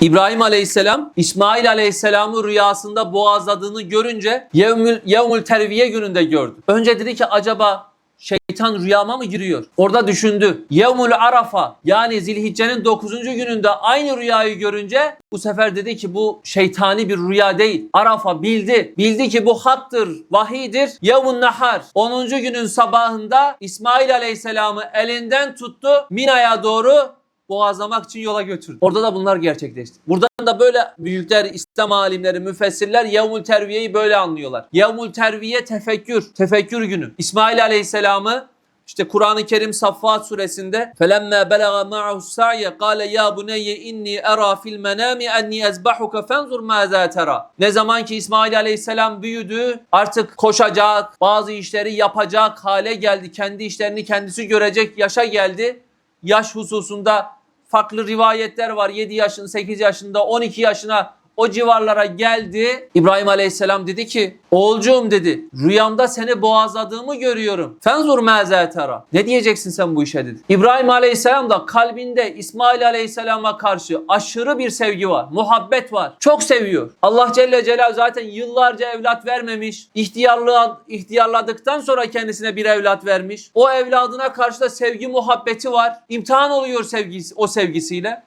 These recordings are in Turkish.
İbrahim Aleyhisselam İsmail Aleyhisselam'ı rüyasında boğazladığını görünce Yevmül, Yevmül Terviye gününde gördü. Önce dedi ki acaba şeytan rüyama mı giriyor? Orada düşündü. Yevmül Arafa yani Zilhicce'nin 9. gününde aynı rüyayı görünce bu sefer dedi ki bu şeytani bir rüya değil. Arafa bildi. Bildi ki bu haktır, vahidir. Yevmun Nahar 10. günün sabahında İsmail Aleyhisselam'ı elinden tuttu. Mina'ya doğru boğazlamak için yola götürdü. Orada da bunlar gerçekleşti. Buradan da böyle büyükler, İslam alimleri, müfessirler Yevmül Terviye'yi böyle anlıyorlar. Yevmül Terviye tefekkür, tefekkür günü. İsmail Aleyhisselam'ı işte Kur'an-ı Kerim Saffat suresinde فَلَمَّا بَلَغَ مَعَهُ السَّعْيَ قَالَ يَا بُنَيَّ اِنِّي اَرَى فِي الْمَنَامِ اَنِّي اَزْبَحُكَ فَانْظُرْ مَاذَا تَرَى Ne zaman ki İsmail Aleyhisselam büyüdü, artık koşacak, bazı işleri yapacak hale geldi. Kendi işlerini kendisi görecek yaşa geldi. Yaş hususunda farklı rivayetler var. 7 yaşında, 8 yaşında, 12 yaşına o civarlara geldi. İbrahim Aleyhisselam dedi ki oğulcuğum dedi rüyamda seni boğazladığımı görüyorum. Fenzur mezetera. Ne diyeceksin sen bu işe dedi. İbrahim Aleyhisselam da kalbinde İsmail Aleyhisselam'a karşı aşırı bir sevgi var. Muhabbet var. Çok seviyor. Allah Celle Celaluhu zaten yıllarca evlat vermemiş. İhtiyarlığa, ihtiyarladıktan sonra kendisine bir evlat vermiş. O evladına karşı da sevgi muhabbeti var. İmtihan oluyor sevgisi, o sevgisiyle.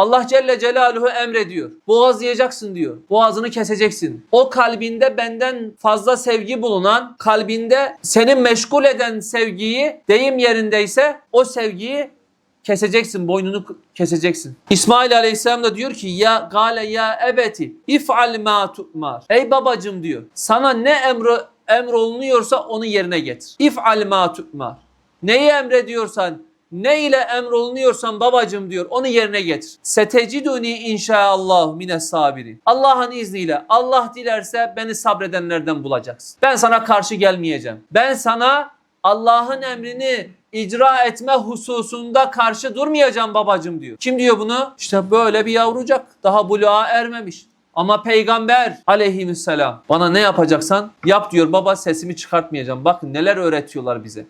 Allah Celle Celaluhu emrediyor. Boğazlayacaksın diyor. Boğazını keseceksin. O kalbinde benden fazla sevgi bulunan, kalbinde seni meşgul eden sevgiyi deyim yerindeyse o sevgiyi keseceksin, boynunu keseceksin. İsmail Aleyhisselam da diyor ki ya gale ya ebeti if'al ma tu'mar. Ey babacım diyor. Sana ne emri emrolunuyorsa onu yerine getir. İf'al ma tu'mar. Neyi emrediyorsan ne ile emrolunuyorsan babacım diyor onu yerine getir. Seteciduni inşaallah mine sabirin. Allah'ın izniyle Allah dilerse beni sabredenlerden bulacaksın. Ben sana karşı gelmeyeceğim. Ben sana Allah'ın emrini icra etme hususunda karşı durmayacağım babacım diyor. Kim diyor bunu? İşte böyle bir yavrucak. Daha buluğa ermemiş. Ama peygamber aleyhisselam bana ne yapacaksan yap diyor baba sesimi çıkartmayacağım. Bakın neler öğretiyorlar bize.